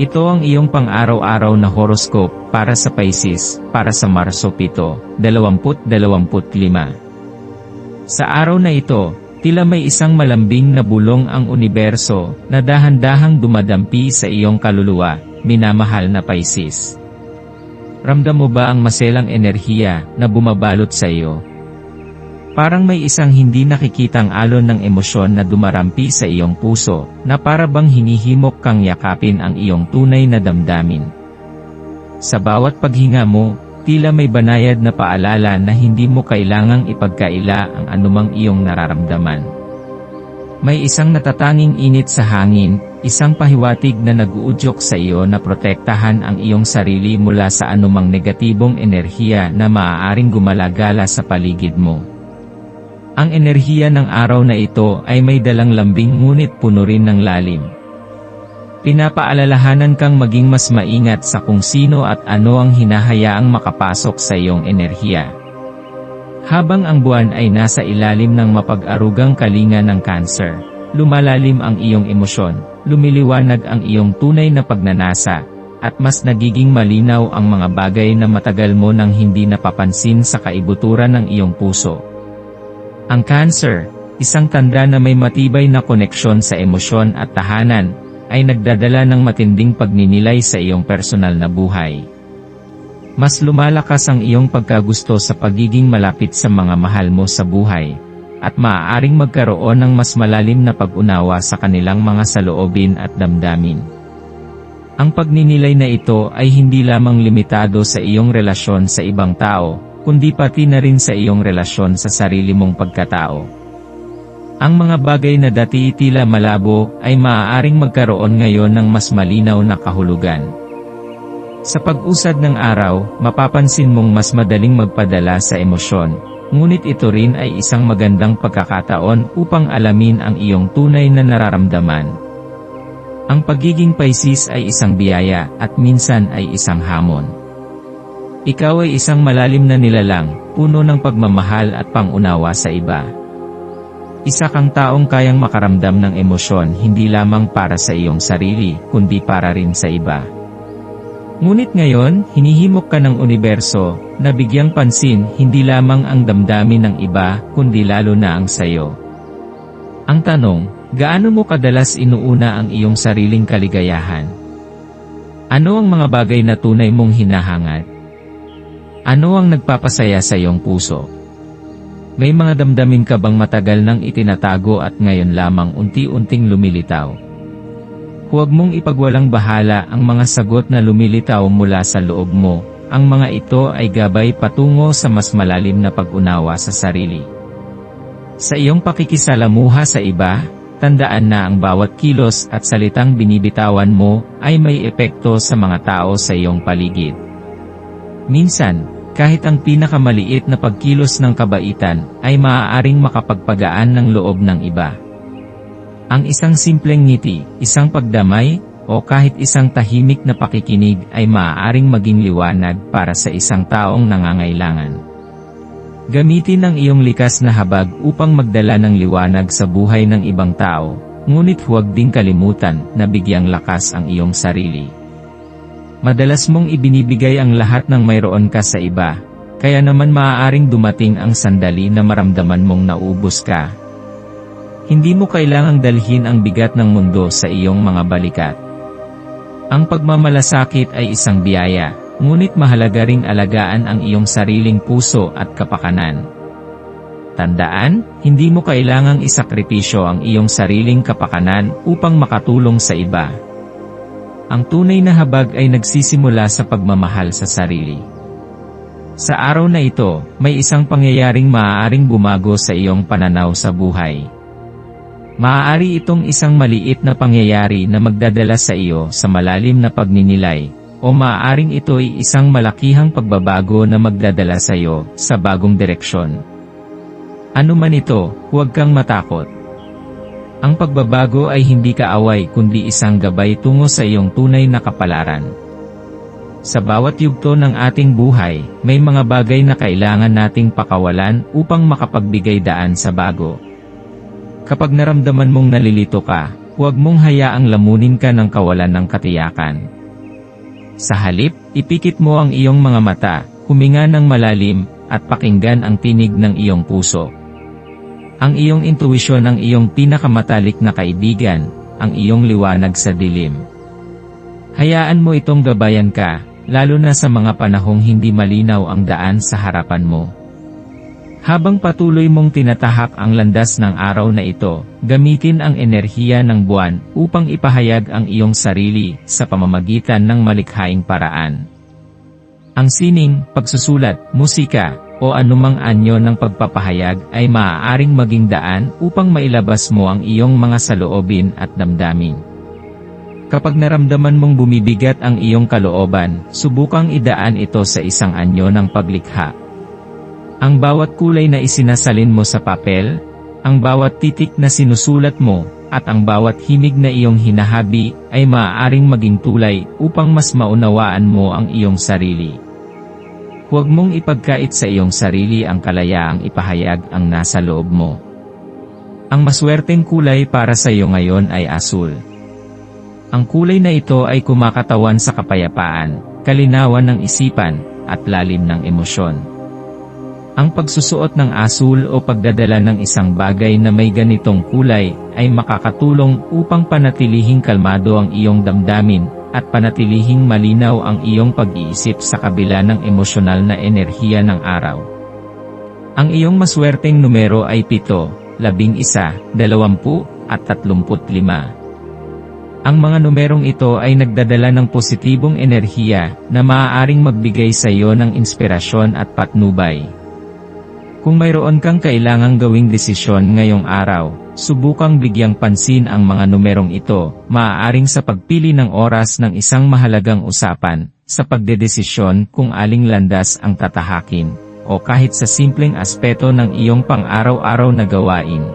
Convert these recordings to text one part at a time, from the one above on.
Ito ang iyong pang-araw-araw na horoscope para sa Pisces, para sa Marso 7, 2025. Sa araw na ito, tila may isang malambing na bulong ang universo na dahan-dahang dumadampi sa iyong kaluluwa, minamahal na Pisces. Ramdam mo ba ang maselang enerhiya na bumabalot sa iyo? Parang may isang hindi nakikitang alon ng emosyon na dumarampi sa iyong puso, na para bang hinihimok kang yakapin ang iyong tunay na damdamin. Sa bawat paghinga mo, tila may banayad na paalala na hindi mo kailangang ipagkaila ang anumang iyong nararamdaman. May isang natatanging init sa hangin, isang pahiwatig na naguudyok sa iyo na protektahan ang iyong sarili mula sa anumang negatibong enerhiya na maaaring gumalagala sa paligid mo. Ang enerhiya ng araw na ito ay may dalang lambing ngunit puno rin ng lalim. Pinapaalalahanan kang maging mas maingat sa kung sino at ano ang hinahayaang makapasok sa iyong enerhiya. Habang ang buwan ay nasa ilalim ng mapag-arugang kalinga ng cancer, lumalalim ang iyong emosyon, lumiliwanag ang iyong tunay na pagnanasa, at mas nagiging malinaw ang mga bagay na matagal mo nang hindi napapansin sa kaibuturan ng iyong puso. Ang cancer, isang tanda na may matibay na koneksyon sa emosyon at tahanan, ay nagdadala ng matinding pagninilay sa iyong personal na buhay. Mas lumalakas ang iyong pagkagusto sa pagiging malapit sa mga mahal mo sa buhay, at maaaring magkaroon ng mas malalim na pag-unawa sa kanilang mga saloobin at damdamin. Ang pagninilay na ito ay hindi lamang limitado sa iyong relasyon sa ibang tao, kundi pati na rin sa iyong relasyon sa sarili mong pagkatao. Ang mga bagay na dati tila malabo ay maaaring magkaroon ngayon ng mas malinaw na kahulugan. Sa pag-usad ng araw, mapapansin mong mas madaling magpadala sa emosyon, ngunit ito rin ay isang magandang pagkakataon upang alamin ang iyong tunay na nararamdaman. Ang pagiging Pisces ay isang biyaya at minsan ay isang hamon. Ikaw ay isang malalim na nilalang, puno ng pagmamahal at pangunawa sa iba. Isa kang taong kayang makaramdam ng emosyon hindi lamang para sa iyong sarili, kundi para rin sa iba. Ngunit ngayon, hinihimok ka ng universo, na bigyang pansin hindi lamang ang damdamin ng iba, kundi lalo na ang sayo. Ang tanong, gaano mo kadalas inuuna ang iyong sariling kaligayahan? Ano ang mga bagay na tunay mong hinahangad? Ano ang nagpapasaya sa iyong puso? May mga damdamin ka bang matagal nang itinatago at ngayon lamang unti-unting lumilitaw? Huwag mong ipagwalang bahala ang mga sagot na lumilitaw mula sa loob mo, ang mga ito ay gabay patungo sa mas malalim na pag-unawa sa sarili. Sa iyong pakikisalamuha sa iba, tandaan na ang bawat kilos at salitang binibitawan mo ay may epekto sa mga tao sa iyong paligid. Minsan, kahit ang pinakamaliit na pagkilos ng kabaitan ay maaaring makapagpagaan ng loob ng iba. Ang isang simpleng ngiti, isang pagdamay, o kahit isang tahimik na pakikinig ay maaaring maging liwanag para sa isang taong nangangailangan. Gamitin ang iyong likas na habag upang magdala ng liwanag sa buhay ng ibang tao, ngunit huwag ding kalimutan na bigyang lakas ang iyong sarili. Madalas mong ibinibigay ang lahat ng mayroon ka sa iba, kaya naman maaaring dumating ang sandali na maramdaman mong naubos ka. Hindi mo kailangang dalhin ang bigat ng mundo sa iyong mga balikat. Ang pagmamalasakit ay isang biyaya, ngunit mahalaga ring alagaan ang iyong sariling puso at kapakanan. Tandaan, hindi mo kailangang isakripisyo ang iyong sariling kapakanan upang makatulong sa iba. Ang tunay na habag ay nagsisimula sa pagmamahal sa sarili. Sa araw na ito, may isang pangyayaring maaaring bumago sa iyong pananaw sa buhay. Maaari itong isang maliit na pangyayari na magdadala sa iyo sa malalim na pagninilay, o maaaring ito ay isang malakihang pagbabago na magdadala sa iyo sa bagong direksyon. Ano man ito, huwag kang matakot. Ang pagbabago ay hindi kaaway kundi isang gabay tungo sa iyong tunay na kapalaran. Sa bawat yugto ng ating buhay, may mga bagay na kailangan nating pakawalan upang makapagbigay daan sa bago. Kapag naramdaman mong nalilito ka, huwag mong hayaang lamunin ka ng kawalan ng katiyakan. Sa halip, ipikit mo ang iyong mga mata, huminga ng malalim, at pakinggan ang tinig ng iyong puso. Ang iyong intuisyon ang iyong pinakamatalik na kaibigan, ang iyong liwanag sa dilim. Hayaan mo itong gabayan ka, lalo na sa mga panahong hindi malinaw ang daan sa harapan mo. Habang patuloy mong tinatahak ang landas ng araw na ito, gamitin ang enerhiya ng buwan upang ipahayag ang iyong sarili sa pamamagitan ng malikhaing paraan. Ang sining, pagsusulat, musika, o anumang anyo ng pagpapahayag ay maaaring maging daan upang mailabas mo ang iyong mga saloobin at damdamin. Kapag naramdaman mong bumibigat ang iyong kalooban, subukang idaan ito sa isang anyo ng paglikha. Ang bawat kulay na isinasalin mo sa papel, ang bawat titik na sinusulat mo, at ang bawat himig na iyong hinahabi, ay maaaring maging tulay upang mas maunawaan mo ang iyong sarili. Huwag mong ipagkait sa iyong sarili ang kalayaang ipahayag ang nasa loob mo. Ang maswerteng kulay para sa iyo ngayon ay asul. Ang kulay na ito ay kumakatawan sa kapayapaan, kalinawan ng isipan, at lalim ng emosyon. Ang pagsusuot ng asul o pagdadala ng isang bagay na may ganitong kulay ay makakatulong upang panatilihing kalmado ang iyong damdamin at panatilihing malinaw ang iyong pag-iisip sa kabila ng emosyonal na enerhiya ng araw. Ang iyong maswerteng numero ay 7, 11, 20, at 35. Ang mga numerong ito ay nagdadala ng positibong enerhiya na maaaring magbigay sa iyo ng inspirasyon at patnubay. Kung mayroon kang kailangang gawing desisyon ngayong araw, subukang bigyang pansin ang mga numerong ito, maaaring sa pagpili ng oras ng isang mahalagang usapan, sa pagdedesisyon kung aling landas ang tatahakin, o kahit sa simpleng aspeto ng iyong pang-araw-araw na gawain.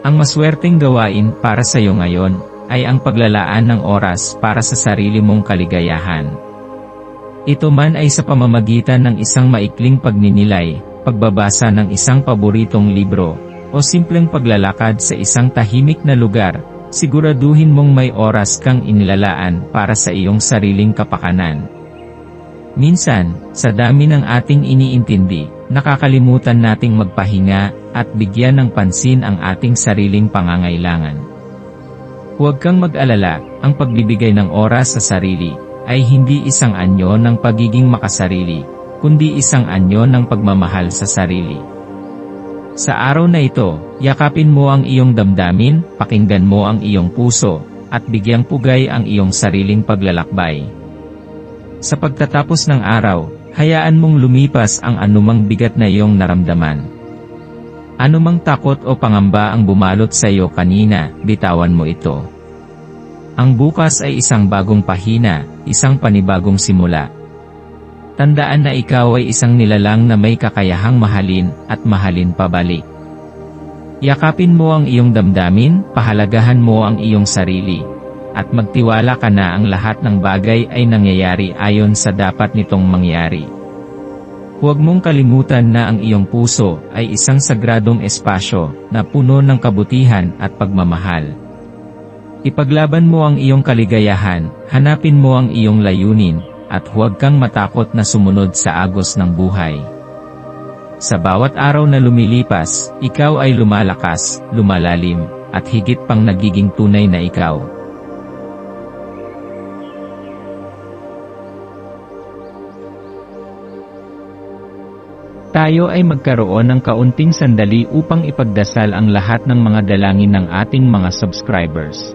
Ang maswerteng gawain para sa iyo ngayon, ay ang paglalaan ng oras para sa sarili mong kaligayahan. Ito man ay sa pamamagitan ng isang maikling pagninilay, pagbabasa ng isang paboritong libro, o simpleng paglalakad sa isang tahimik na lugar, siguraduhin mong may oras kang inilalaan para sa iyong sariling kapakanan. Minsan, sa dami ng ating iniintindi, nakakalimutan nating magpahinga at bigyan ng pansin ang ating sariling pangangailangan. Huwag kang mag-alala, ang pagbibigay ng oras sa sarili, ay hindi isang anyo ng pagiging makasarili, kundi isang anyo ng pagmamahal sa sarili. Sa araw na ito, yakapin mo ang iyong damdamin, pakinggan mo ang iyong puso, at bigyang pugay ang iyong sariling paglalakbay. Sa pagtatapos ng araw, hayaan mong lumipas ang anumang bigat na iyong naramdaman. Anumang takot o pangamba ang bumalot sa iyo kanina, bitawan mo ito. Ang bukas ay isang bagong pahina, isang panibagong simula. Tandaan na ikaw ay isang nilalang na may kakayahang mahalin at mahalin pabalik. Yakapin mo ang iyong damdamin, pahalagahan mo ang iyong sarili, at magtiwala ka na ang lahat ng bagay ay nangyayari ayon sa dapat nitong mangyari. Huwag mong kalimutan na ang iyong puso ay isang sagradong espasyo na puno ng kabutihan at pagmamahal. Ipaglaban mo ang iyong kaligayahan, hanapin mo ang iyong layunin, at huwag kang matakot na sumunod sa agos ng buhay. Sa bawat araw na lumilipas, ikaw ay lumalakas, lumalalim, at higit pang nagiging tunay na ikaw. Tayo ay magkaroon ng kaunting sandali upang ipagdasal ang lahat ng mga dalangin ng ating mga subscribers,